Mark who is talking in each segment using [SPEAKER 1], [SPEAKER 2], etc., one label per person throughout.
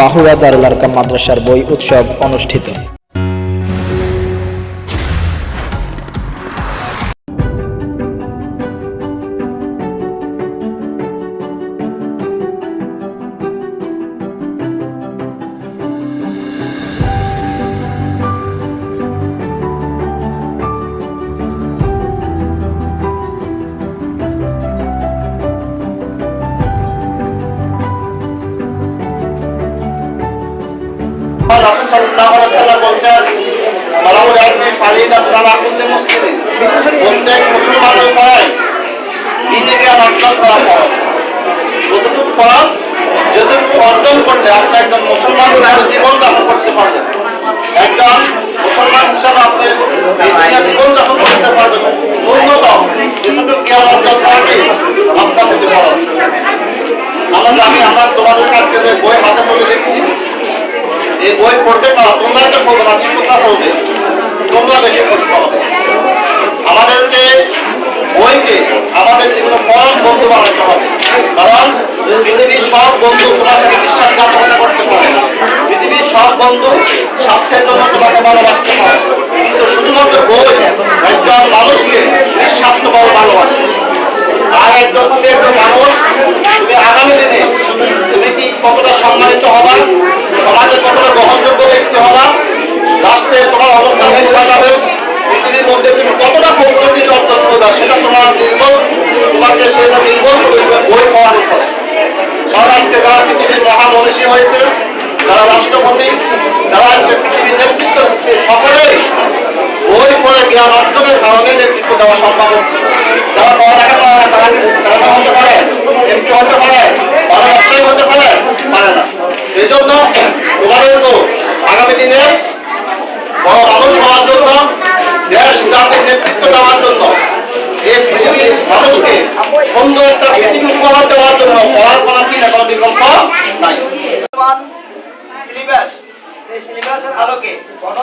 [SPEAKER 1] বাহুরা দারুল আরকাম মাদ্রাসার বই উৎসব অনুষ্ঠিত।
[SPEAKER 2] রাসূল সাল্লাল্লাহু আলাইহি ওয়াসাল্লাম বলছেন মালাউল আইনি ফারিদা সালা কুল্লি মুসলিমিন। প্রত্যেক মুসলমানের উপরে দিনে অর্জন করা করলে আপনি একজন মুসলমান জীবন যাপন করতে পারবেন। একজন মুসলমান হিসাবে আপনি জীবন যাপন করতে পারবেন। ন্যূনতম যতটুকু জ্ঞান অর্জন করাকে আপনার প্রতি ফরজ। এই বই পড়তে পারো, তোমরা একটা পড়বে না শিক্ষকরা পড়বে তোমরা বেশি পড়তে হবে আমাদেরকে বইকে, আমাদের জীবনে পরম বন্ধু বানাতে হবে। কারণ পৃথিবীর সব বন্ধু তোমার সাথে বিশ্বাসঘাতকতা করতে পারে। পৃথিবীর সব বন্ধু স্বার্থের জন্য তোমাকে ভালোবাসতে পারে। কিন্তু শুধুমাত্র বই, একজন মানুষকে নিঃস্বার্থভাবে ভালোবাসে। আর একজন মানুষ তুমি আগামী দিনে তুমি কতটা সম্মানিত হবা? সমাজে কতটা গ্রহণযোগ্য ব্যক্তি হবা? রাষ্ট্রে তোমার অবস্থান যাবে? পৃথিবীর মধ্যে তুমি কতটা পরিণতি অর্জন সেটা তোমার নির্ভর তোমাকে সেটা নির্ভর করবে বই পাওয়ার উপরে। কারণ আজকে যারা পৃথিবীর মহামনীষী হয়েছিল, যারা রাষ্ট্রপতি, যারা পৃথিবীর নেতৃত্ব সকলেই বই পড়ে জ্ঞান অর্জনের কারণে নেতৃত্ব দেওয়া সম্ভব হচ্ছে যারা পড়ালেখা করে না তারা কি তারা হতে পারে এমপি হতে পারে ভালো ব্যবসায়ী হতে পারে পারে না এই জন্য তোমাদের তো আগামী দিনে বড় মানুষ হওয়ার জন্য দেশ জাতির নেতৃত্ব দেওয়ার জন্য এই পৃথিবীর মানুষকে সুন্দর একটা দেওয়ার জন্য পড়াশোনা কি না কোনো বিকল্প নাই।
[SPEAKER 3] সিলেবাস কোন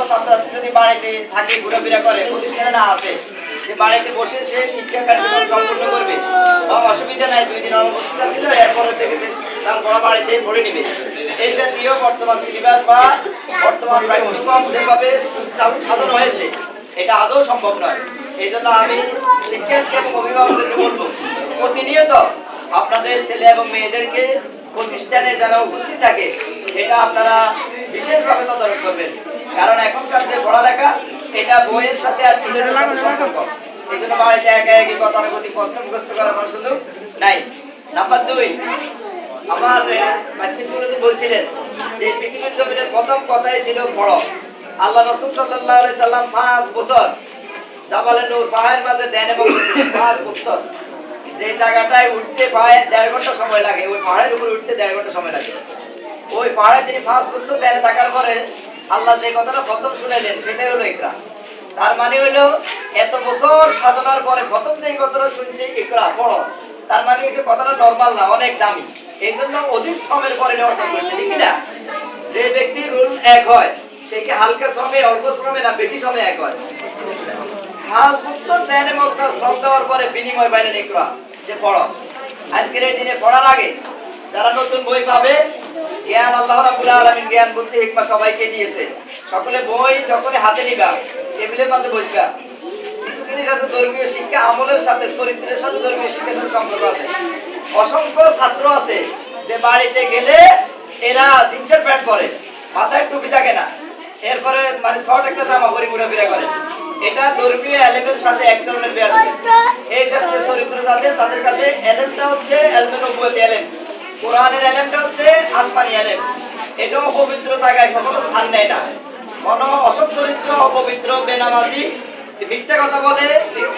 [SPEAKER 3] সাধন হয়েছে, এটা আদৌ সম্ভব নয়। এই জন্য আমি শিক্ষার্থী এবং অভিভাবকদেরকে বলব, প্রতিনিয়ত আপনাদের ছেলে এবং মেয়েদেরকে প্রতিষ্ঠানে যারা উপস্থিত থাকে, এটা আপনারা বিশেষভাবে তদারক করবেন। কারণ এখনকার যে পড়ালেখা, এটা বইয়ের সাথে আর এই জন্য বাড়িতে একা একই গতানুগতিক প্রশ্ন মুখস্থ করার কোনো সুযোগ নাই। নাম্বার দুই, আমার মাসমিদুল্লাহ বলছিলেন যে পৃথিবীর জমিনের প্রথম কথাই ছিল বড়। আল্লাহ রসুল সাল্লাহ সাল্লাম পাঁচ বছর জাবালে নূর পাহাড়ের মাঝে ধ্যানে বসেছিলেন পাঁচ বছর। যে জায়গাটায় উঠতে পায় দেড় ঘণ্টা সময় লাগে, ওই পাহাড়ের উপরে উঠতে দেড় ঘণ্টা সময় লাগে। ওই পাহাড়ে তিনি পাঁচ বছর ধ্যানে থাকার পরে আল্লাহ যে কথাটা প্রথম শুনাইলেন, সেটাই হলো ইকরা তার মানে হলো, এত বছর সাধনার পরে প্রথম যে কথাটা শুনছে ইকরা পড়ো তার মানে হচ্ছে কথাটা নর্মাল না, অনেক দামি। এই জন্য অধিক শ্রমের পরে অর্জন করছে, ঠিক না যে ব্যক্তির রুল এক হয়, সে কি হালকা শ্রমে, অল্প শ্রমে, না বেশি শ্রমে এক হয়? পাঁচ বছর ধ্যানে মগ্ন শ্রম দেওয়ার পরে বিনিময় বাইরে নিকরা যে পড়ো। আজকের এই দিনে পড়ার আগে যারা নতুন বই পাবে, জ্ঞান আল্লাহ রাব্বুল আলামিন জ্ঞান, বুদ্ধি, হিকমা সবাইকে দিয়েছে। সকলে বই যখন হাতে নিবা, টেবিলের পাশে বসবা। কিছু জিনিস আছে ধর্মীয় শিক্ষা আমলের সাথে, চরিত্রের সাথে ধর্মীয় শিক্ষার সাথে সম্পর্ক আছে। অসংখ্য ছাত্র আছে যে বাড়িতে গেলে এরা জিন্সের প্যান্ট পরে, মাথায় টুপি থাকে না। এরপরে মানে শর্ট একটা জামা পরে ঘুরাফেরা করে। এটা ধর্মীয় এলেমের সাথে এক ধরনের বেয়াদবি। এই জাতীয় চরিত্র যাদের তাদের কাছে এলেমটা হচ্ছে এলমে নবুয়তি এলেম। কোরআনের এলেমটা হচ্ছে আসমানি এলেম। এটা অপবিত্র জায়গায়, কখনো স্থান নেয় না। কোন অসৎ চরিত্র, অপবিত্র, বেনামাজি মিথ্যা কথা বলে,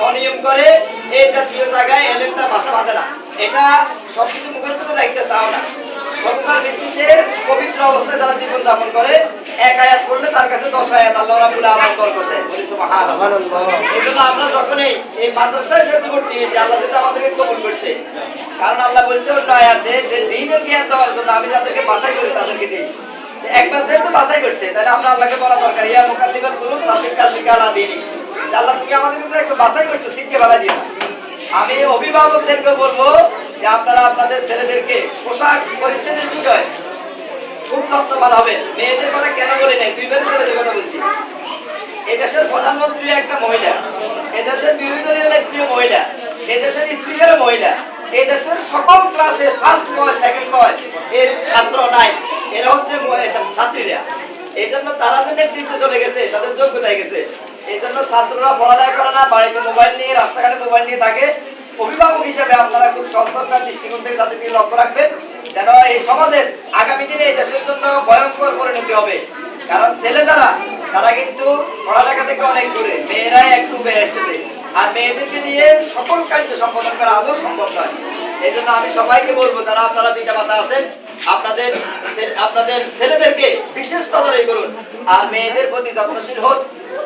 [SPEAKER 3] অনিয়ম করে, এই জাতীয় জায়গায় এলেমটা বাসা বাঁধে না। এটা সবকিছু মুখস্থ করে রাখতে তাও না। সততার ভিত্তিতে পবিত্র অবস্থায় তারা জীবন যাপন করে। এক আয়াত পড়লে তার কাছে দশ আয়াত, আল্লাহ রাব্বুল আলামিন বরকত। এই কারণ আল্লাহ বলছে যে দিনের জ্ঞান দেওয়ার জন্য আমি যাদেরকে বাছাই করি, তাদেরকে দিই। বাছাই করছে, তাহলে আমরা আল্লাহকে বলা দরকার আল্লাহ, তুমি আমাদেরকে বাছাই করছ শিখকে দিও। আমি অভিভাবকদেরকে বলব যে আপনারা আপনাদের ছেলেদেরকে পোশাক পরিচ্ছদের বিষয় খুব যত্নবান হবেন। মেয়েদের কথা কেন বলি নাই? দুইবার ছেলেদের কথা বলছি। এই দেশের প্রধানমন্ত্রী একটা মহিলা এই দেশের বিরোধী দলীয় নেত্রী মহিলা এই দেশের স্পিকার মহিলা এই দেশের সকল ক্লাসে ফার্স্ট বয় সেকেন্ড বয় এর ছাত্র নাই, এরা হচ্ছে ছাত্রীরা। এই জন্য তারা যে নেতৃত্বে চলে গেছে, তাদের যোগ্যতায় গেছে। এই জন্য ছাত্ররা পড়ালেখা করে না, বাড়িতে মোবাইল নিয়ে, রাস্তাঘাটে মোবাইল নিয়ে থাকে। অভিভাবক হিসেবে আপনারা খুব সচেতনতার দৃষ্টিকোণ থেকে তাদের দিকে লক্ষ্য রাখবেন, যেন এই সমাজের আগামী দিনে এই দেশের জন্য ভয়ঙ্কর পরিণতি হবে। কারণ ছেলে যারা তারা কিন্তু পড়ালেখা থেকে অনেক দূরে। মেয়েরাই একটু বেড়ে আর মেয়েদেরকে দিয়ে সকল কার্য সম্পাদন করা আদৌ সম্ভব নয়। এই জন্য আমি সবাইকে বলব, যারা আপনারা পিতা মাতা আছেন, আপনাদের আপনাদের ছেলেদেরকে বিশেষ তদারকি করুন। আর মেয়েদের প্রতি যত্নশীল হন।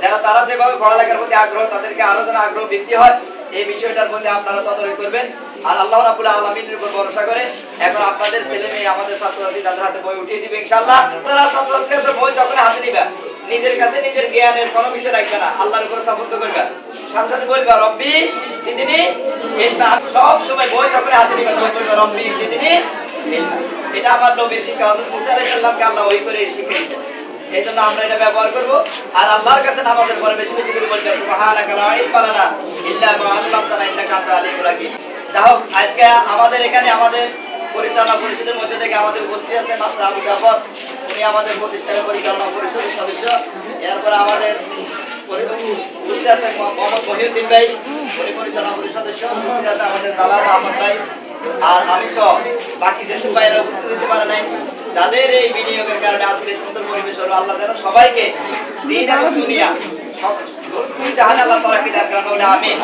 [SPEAKER 3] যারা তারা যেভাবে পড়ালেখার প্রতি আগ্রহ, তাদেরকে আরও যেন আগ্রহ বৃদ্ধি হয়, এই বিষয়টার মধ্যে আপনারা তদারকি করবেন। আর আল্লাহ রাবুল আলমিনের উপর ভরসা করে এখন আপনাদের ছেলে মেয়ে, আমাদের ছাত্রছাত্রী তাদের হাতে বই উঠিয়ে দিবে ইনশাল্লাহ তারা ছাত্রছাত্রীর কাছে বই যখন হাতে নিবে নিজের কাছে নিজের জ্ঞানের কোনো বিষয় রাখবে না। আল্লাহর উপরে সাপোর্ট করবে। সাথে সাথে বলবে, রব্বি জিদিনি সব সময় বই যখন হাতে নিবে, তখন বলবে, রব্বি জিদিনি এটা আমার নবীর শিক্ষা। হযরত মুসা আলাইহিস সালামকে আল্লাহ ওই করে দিয়েছেন এই জন্য আমরা এটা ব্যবহার করব। আর আল্লাহর কাছে নামাজের পরে বেশি বেশি করে বলবে সুবহানাকা লা ইলমা লানা ইল্লা মা আল্লামতানা ইন্নাকা আনতা আলিমুল হাকিম। যাই হোক আজকে আমাদের এখানে আমাদের পরিচালনা পরিষদের মধ্যে থেকে আমাদের উপস্থিত আছে মাস্টার আবু জাফর। উনি আমাদের প্রতিষ্ঠানের পরিচালনা পরিষদের সদস্য। এরপরে আমাদের আমি যাদের এই বিনিয়োগের কারণে আজকের পরিবেশ আল্লাহ দুনিয়া বলে আমিন